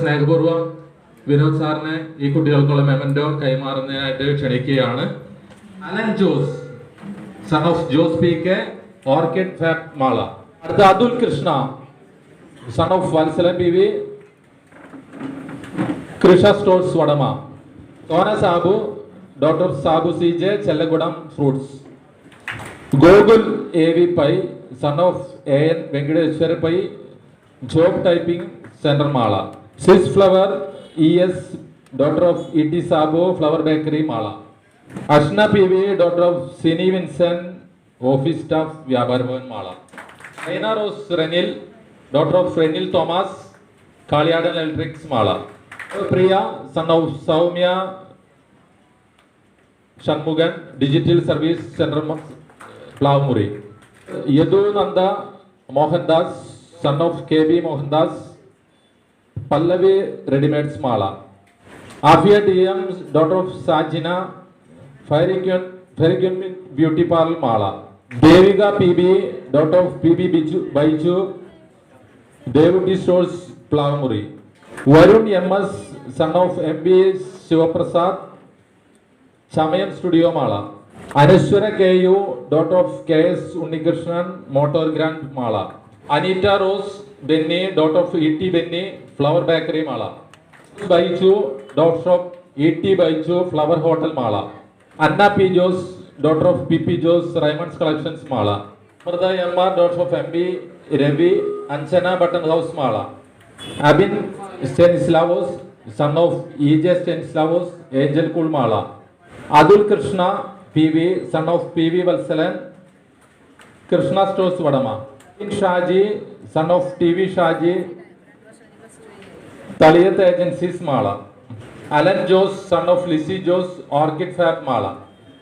സ്നേഹപൂർവ്വം വിനോദ് സാറിനെ ഈ കുട്ടികൾക്കുള്ള മെമൻറ്റോ കൈമാറുന്നതിനായിട്ട് ക്ഷണിക്കുകയാണ് Alan Jose son of Jose P K orchid fab Mala അടുത്ത Atul Krishna son of Vatsala P V Krishna stores Vadama Sona Sabu doctor Sabu C J Chellagudam fruits Gokul A V Pai son of A N Venkateshwara Pai Job typing centre Mala Swiss flower E S daughter of E T Sabu flower bakery Mala Ashna P V daughter of Sini Vinson office staff Vyaparabhavan Mala Rhine Rose Renil daughter of Renil Thomas Kaliyadan electrics Mala Priya son of Soumya Shanmukhan digital service centre Plavumuri Yadu Nanda Mohandas son of K V Mohandas Pallavi readymades Mala Afiya T M daughter of Sajina fairy queen fairy queen beauty parlour Mala Devika P B daughter of P B Biju Baiju Devutty stores Plavumuri Varun M S son of M B Shivaprasad Chamayam studio Mala Anaswara K U daughter of K S Unnikrishnan motor grand Mala Aneeta Rose Benny daughter of E T Benny flower bakery Mala Baiju daughter of E T Baiju flower hotel Mala Anna P Jose daughter of P P Jose Raymonds collections Mala Amrita M R daughter of M B Ravi Anjana button house Mala Abin Stanislaus son of E J Stanislaus angel cool Mala Atul Krishna P V son of P V Vatsalan Krishna stores വടമ ಶಾಹಜಿ son of T V Shaji Thaliyath agencies Mala Alan Jose son of Lissy Jose orchid fab Mala